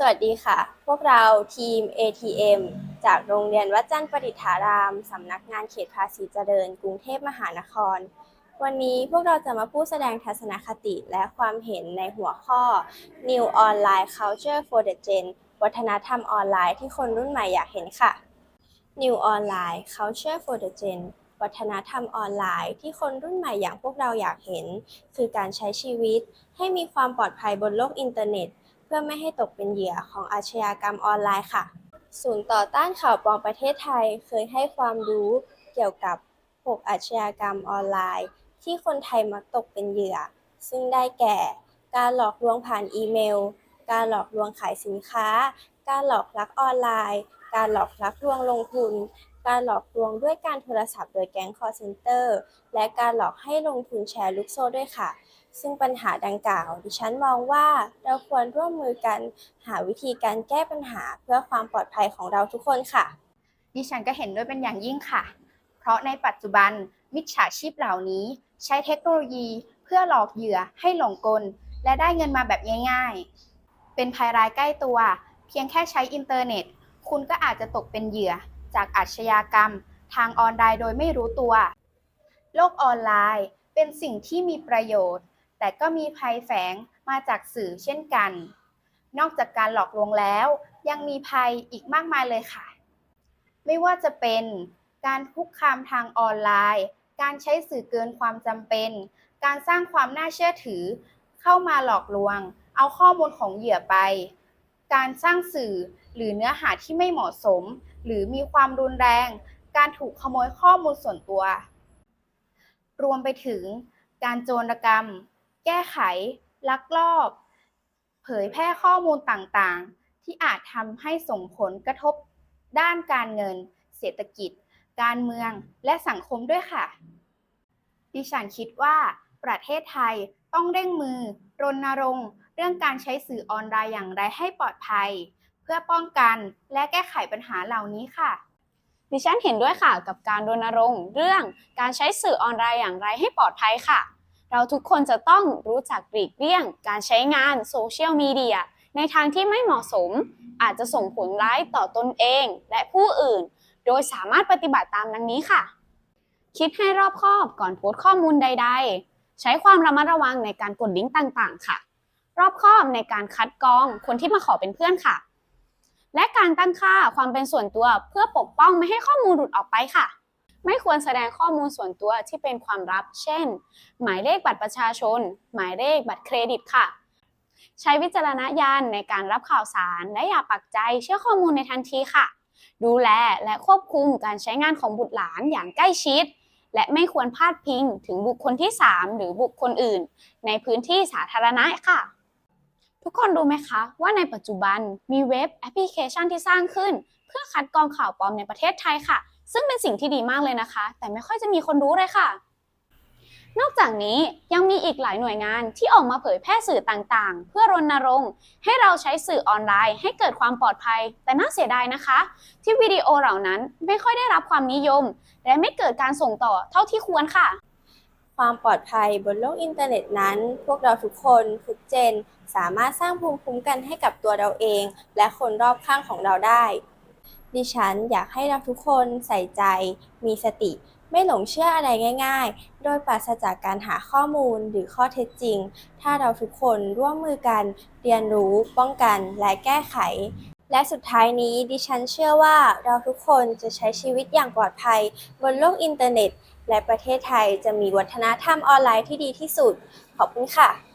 สวัสดีค่ะ พวกเราทีม ATM จากโรงเรียนวัดจันทร์ประดิษฐาราม สำนักงานเขตภาษีเจริญ กรุงเทพมหานคร วันนี้พวกเราจะมาพูดแสดงทัศนคติและความเห็นในหัวข้อ New Online Culture for the Gen วัฒนธรรมออนไลน์ที่คนรุ่นใหม่อยากเห็นค่ะ New Online Culture for the Gen วัฒนธรรมออนไลน์ที่คนรุ่นใหม่อย่างพวกเราอยากเห็น คือการใช้ชีวิต ให้มีความปลอดภัยบนโลกอินเทอร์เน็ต เพื่อไม่ให้ตกเป็นเหยื่อของอาชญากรรมออนไลน์ค่ะ ศูนย์ต่อต้านข่าวปลอมประเทศไทยเคยให้ความรู้เกี่ยวกับ 6 อาชญากรรมออนไลน์ ที่คนไทยมักตกเป็นเหยื่อ ซึ่งได้แก่ การหลอกลวงผ่านอีเมล การหลอกลวงขายสินค้า การหลอกลักออนไลน์ การหลอกลักลวงลงทุนการหลอกลวงด้วยการโทรศัพท์โดยแก๊ง call center และการหลอกให้ลงทุนแชร์ลูกโซ่ด้วยค่ะ ซึ่งปัญหาดังกล่าว ดิฉันมองว่าเราควรร่วมมือกันหาวิธีการแก้ปัญหาเพื่อความปลอดภัยของเราทุกคนค่ะ ดิฉันก็เห็นด้วยเป็นอย่างยิ่งค่ะ เพราะในปัจจุบันมิจฉาชีพเหล่านี้ ใช้เทคโนโลยีเพื่อหลอกเหยื่อให้หลงกล และได้เงินมาแบบง่ายๆ เป็นภัยร้ายใกล้ตัว เพียงแค่ใช้อินเทอร์เน็ต คุณก็อาจจะตกเป็นเหยื่อจากอาชญากรรม ทางออนไลน์โดยไม่รู้ตัว โลกออนไลน์เป็นสิ่งที่มีประโยชน์ แต่ก็มีภัยแฝงมาจากสื่อเช่นกัน นอกจากการหลอกลวงแล้ว ยังมีภัยอีกมากมายเลยค่ะ ไม่ว่าจะเป็นการคุกคามทางออนไลน์ การใช้สื่อเกินความจำเป็น การสร้างความน่าเชื่อถือ เข้ามาหลอกลวง เอาข้อมูลของเหยื่อไป การสร้างสื่อหรือเนื้อหาที่ไม่เหมาะสม หรือมีความรุนแรง การถูกขโมยข้อมูลส่วนตัว รวมไปถึงการโจรกรรม แก้ไข ลักลอบ เผยแพร่ข้อมูลต่างๆ ที่อาจทำให้ส่งผลกระทบด้านการเงิน เศรษฐกิจ การเมือง และสังคมด้วยค่ะ ดิฉันคิดว่า ประเทศไทยต้องเร่งมือ รณรงค์ เรื่องการใช้สื่อออนไลน์อย่างไรให้ปลอดภัย เพื่อป้องกันและแก้ไขปัญหาเหล่านี้ค่ะดิฉันเห็นด้วยค่ะกับการรณรงค์เรื่องการใช้สื่อออนไลน์อย่างไรให้ปลอดภัยค่ะ เราทุกคนจะต้องรู้จักหลีกเลี่ยง การใช้งานโซเชียลมีเดียในทางที่ไม่เหมาะสม อาจจะส่งผลร้ายต่อตนเองและผู้อื่น โดยสามารถปฏิบัติตามดังนี้ค่ะ คิดให้รอบคอบก่อนโพสต์ข้อมูลใด ๆ ใช้ความระมัดระวังในการกดลิงก์ต่างๆ ค่ะ รอบคอบในการคัดกรองคนที่มาขอเป็นเพื่อนค่ะ และการตั้งค่าความเป็นส่วนตัวเพื่อปกป้องไม่ให้ข้อมูลหลุดออกไปค่ะ ไม่ควรแสดงข้อมูลส่วนตัวที่เป็นความลับ เช่น หมายเลขบัตรประชาชน หมายเลขบัตรเครดิตค่ะ ใช้วิจารณญาณในการรับข่าวสาร และอย่าปักใจเชื่อข้อมูลในทันทีค่ะ ดูแลและควบคุมการใช้งานของบุตรหลานอย่างใกล้ชิด และไม่ควรพาดพิงถึงบุคคลที่ 3 หรือบุคคลอื่น ในพื้นที่สาธารณะค่ะทุกคนรู้ไหมคะว่าในปัจจุบันมีเว็บแอปพลิเคชันที่สร้างขึ้น เพื่อคัดกรองข่าวปลอมในประเทศไทยค่ะ ซึ่งเป็นสิ่งที่ดีมากเลยนะคะ แต่ไม่ค่อยจะมีคนรู้เลยค่ะ นอกจากนี้ยังมีอีกหลายหน่วยงานที่ออกมาเผยแพร่สื่อต่างๆ เพื่อรณรงค์ให้เราใช้สื่อออนไลน์ ให้เกิดความปลอดภัย แต่น่าเสียดายนะคะ ที่วิดีโอเหล่านั้นไม่ค่อยได้รับความนิยม และไม่เกิดการส่งต่อเท่าที่ควรค่ะความปลอดภัยบนโลกอินเทอร์เน็ตนั้น พวกเราทุกคนทุกเจน สามารถสร้างภูมิคุ้มกันให้กับตัวเราเอง และคนรอบข้างของเราได้ ดิฉันอยากให้เราทุกคนใส่ใจ มีสติ ไม่หลงเชื่ออะไรง่าย ๆ โดยปราศจากการหาข้อมูลหรือข้อเท็จจริง ถ้าเราทุกคนร่วมมือกัน เรียนรู้ ป้องกัน และแก้ไข และสุดท้ายนี้ดิฉันเชื่อว่าเราทุกคนจะใช้ชีวิตอย่างปลอดภัย บนโลกอินเทอร์เน็ต และประเทศไทยจะมีวัฒนธรรมออนไลน์ที่ดีที่สุด ขอบคุณค่ะ